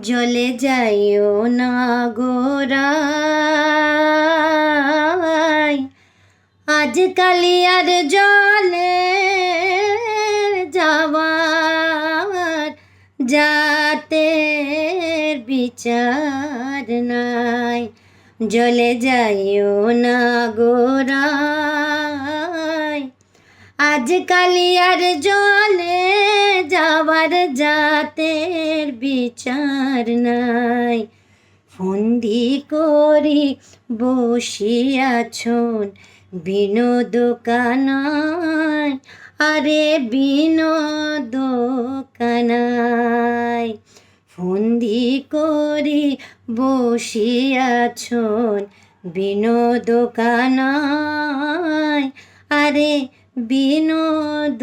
জলে যাইও না গোরাই আজকালি আর জলে যাওয়ার যাতে বিচার নাই। জলে যাইও না গোরাই আজকালি আর জলে যাওয়ার জাতের বিচার নাই। ফন্দি করি বসিয়াছন বিনোদ কানায়। আরে বিনোদ কানায়। ফন্দি করি বসিয়াছন বিনোদ কানায়। আরে বিনোদ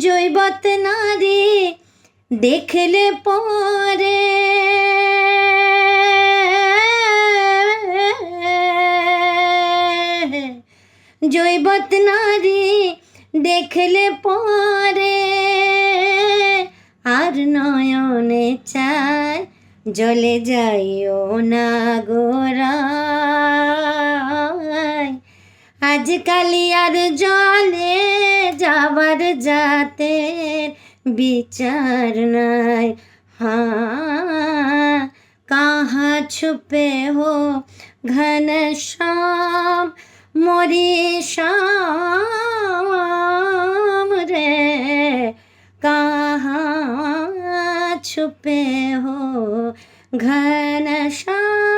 জৈবত নারী দেখলে পরে। জৈবত নারী দেখলে পরে। আর নয়নে চায় জলে যাইও না গোরায় আজকালি আর জলে যাবার যাতে বিচার নাই। হ্যাঁ কাহা ছুপে হো ঘন শ্যাম, মরি শ্যাম রে। কাহা ছুপে হো ঘন শ্যাম